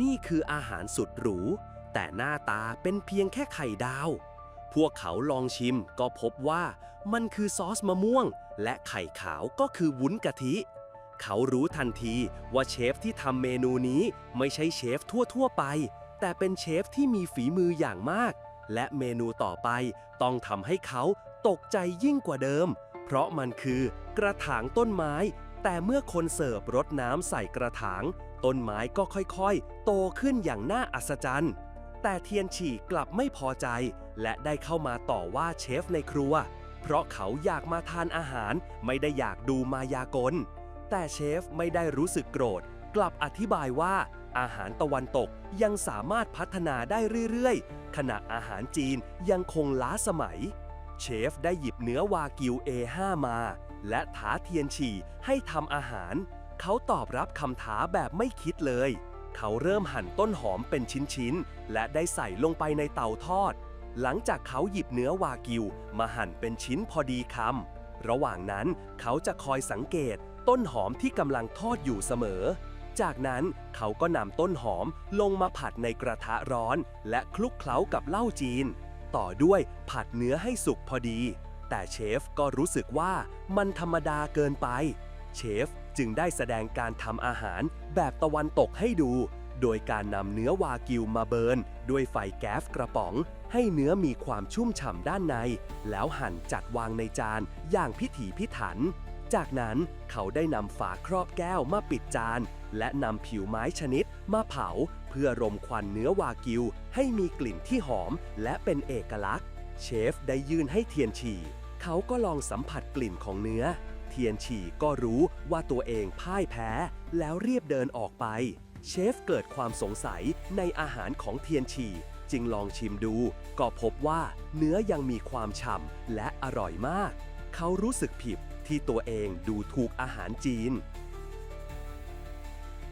นี่คืออาหารสุดหรู แต่หน้าตาเป็นเพียงแค่ไข่ดาว พวกเขาลองชิมก็พบว่ามันคือซอสมะม่วง และไข่ขาวก็คือวุ้นกะทิ เขารู้ทันทีว่าเชฟที่ทำเมนูนี้ไม่ใช่เชฟทั่วๆไป แต่เป็นเชฟที่มีฝีมืออย่างมาก และเมนูต่อไปต้องทำให้เขาตกใจยิ่งกว่าเดิม เพราะมันคือกระถางต้นไม้ แต่เมื่อคนเสิร์ฟรดน้ำใส่กระถาง ต้นไม้ก็ค่อยๆ โตขึ้นอย่างน่าอัศจรรย์ แต่เทียนฉี่กลับไม่พอใจ และได้เข้ามาต่อว่าเชฟในครัว เพราะเขาอยากมาทานอาหารไม่ได้อยากดูมายากล แต่เชฟไม่ได้รู้สึกโกรธ กลับอธิบายว่า อาหารตะวันตกยังสามารถพัฒนาได้เรื่อยๆ ขณะอาหารจีนยังคงล้าสมัย เชฟได้หยิบเนื้อวากิว A5 มา และท้าเทียนฉี่ให้ทำอาหาร เขาตอบรับคำท้าแบบไม่คิดเลย เขาเริ่มหั่นต้นหอมเป็นชิ้นๆ และได้ใส่ลงไปในเตาทอด หลังจากเขาหยิบเนื้อวากิว มาหั่นเป็นชิ้นพอดีคำ ระหว่างนั้นเขาจะคอยสังเกตต้นหอมที่กำลังทอดอยู่เสมอ จากนั้นเขาก็นำต้นหอมลงมาผัดในกระทะร้อน และคลุกเคล้ากับเหล้าจีน ต่อด้วยผัดเนื้อให้สุกพอดี แต่เชฟก็รู้สึกว่ามันธรรมดาเกินไป เชฟจึงได้แสดงการทำอาหารแบบตะวันตกให้ดู โดยการนำเนื้อวากิวมาเบิร์นด้วยไฟแก๊สกระป๋อง ให้เนื้อมีความชุ่มฉ่ำด้านใน แล้วหั่นจัดวางในจานอย่างพิถีพิถัน จากนั้นเขาได้นำฝาครอบแก้วมาปิดจาน และนำผิวไม้ชนิดมาเผา เพื่อรมควันเนื้อวากิว ให้มีกลิ่นที่หอมและเป็นเอกลักษณ์ เชฟได้ยื่นให้เทียนฉี่ เขาก็ลองสัมผัสกลิ่นของเนื้อ เทียนฉี่ก็รู้ว่าตัวเองพ่ายแพ้ แล้วรีบเดินออกไป เชฟเกิดความสงสัยในอาหารของเทียนฉี่ จึงลองชิมดู ก็พบว่าเนื้อยังมีความฉ่ำและอร่อยมาก เขารู้สึกผิดที่ตัวเองดูถูกอาหารจีน